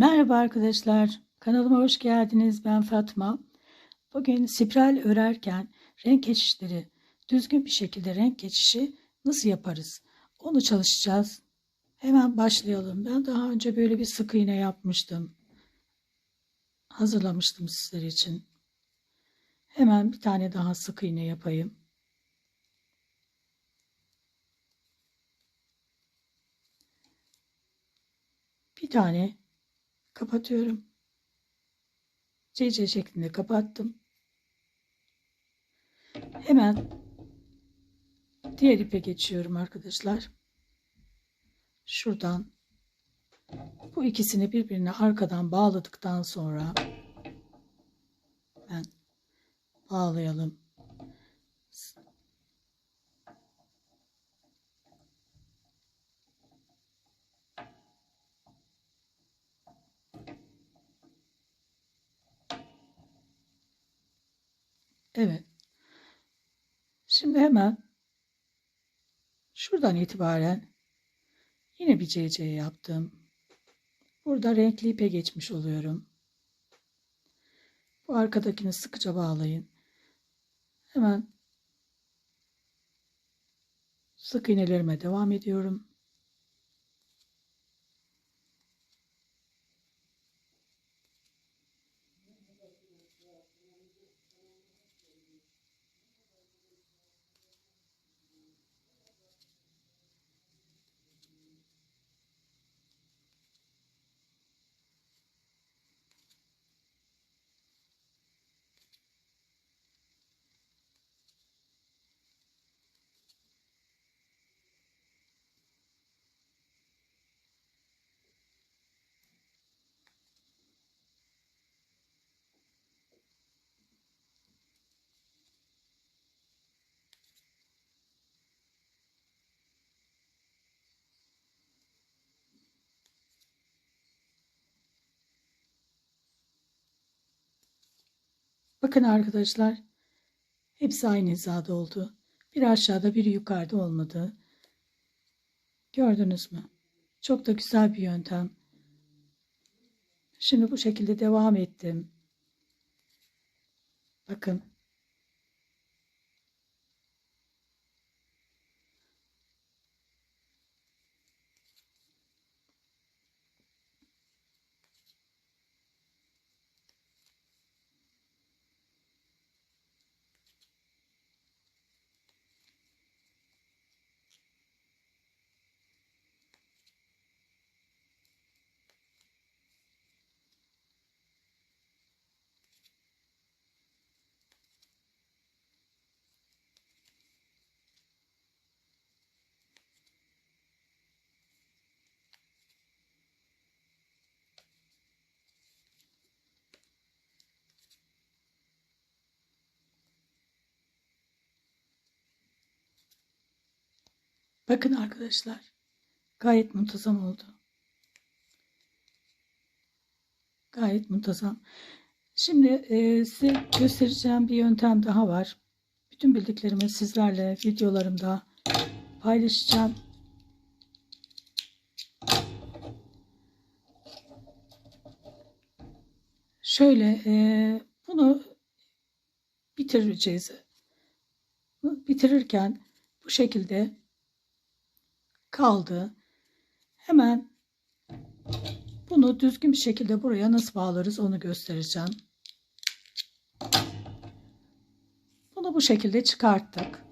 Merhaba arkadaşlar, kanalıma hoş geldiniz. Ben Fatma. Bugün spiral örerken renk geçişleri, düzgün bir şekilde renk geçişi nasıl yaparız? Onu çalışacağız. Hemen başlayalım. Ben daha önce böyle bir sık iğne yapmıştım. Hazırlamıştım sizler için. Hemen bir tane daha sık iğne yapayım. Bir tane kapatıyorum. CC şeklinde kapattım. Hemen diğer ipe geçiyorum arkadaşlar. Şuradan bu ikisini birbirine arkadan bağladıktan sonra ben bağlayalım. Evet. Şimdi hemen şuradan itibaren yine bir CC yaptım. Burada renkli ipe geçmiş oluyorum. Bu arkadakini sıkıca bağlayın. Hemen sık iğnelerime devam ediyorum. Bakın arkadaşlar hepsi aynı hizada oldu. Bir aşağıda bir yukarıda olmadı. Gördünüz mü? Çok da güzel bir yöntem. Şimdi bu şekilde devam ettim. Bakın. Bakın arkadaşlar. Gayet muntazam oldu. Gayet muntazam. Şimdi e, size göstereceğim bir yöntem daha var. Bütün bildiklerimi sizlerle videolarımda paylaşacağım. Şöyle e, bunu bitireceğiz. Bitirirken bu şekilde kaldı. Hemen bunu düzgün bir şekilde buraya nasıl bağlarız onu göstereceğim. Bunu bu şekilde çıkarttık.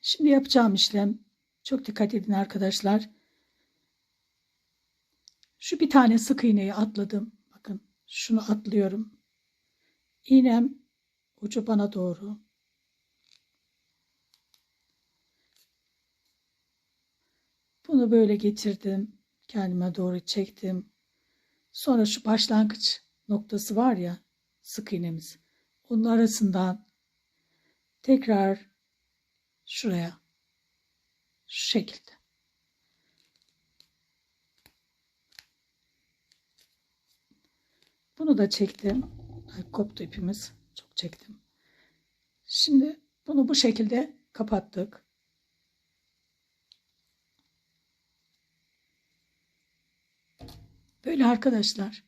Şimdi yapacağım işlem çok dikkat edin arkadaşlar. Şu bir tane sık iğneyi atladım. Bakın şunu atlıyorum. İğnem ucu bana doğru. Bunu böyle getirdim. Kendime doğru çektim. Sonra şu başlangıç noktası var ya sık iğnemiz. Onun arasından tekrar şuraya şu şekilde. Bunu da çektim. Ay, koptu ipimiz. Çok çektim. Şimdi bunu bu şekilde kapattık. Böyle arkadaşlar.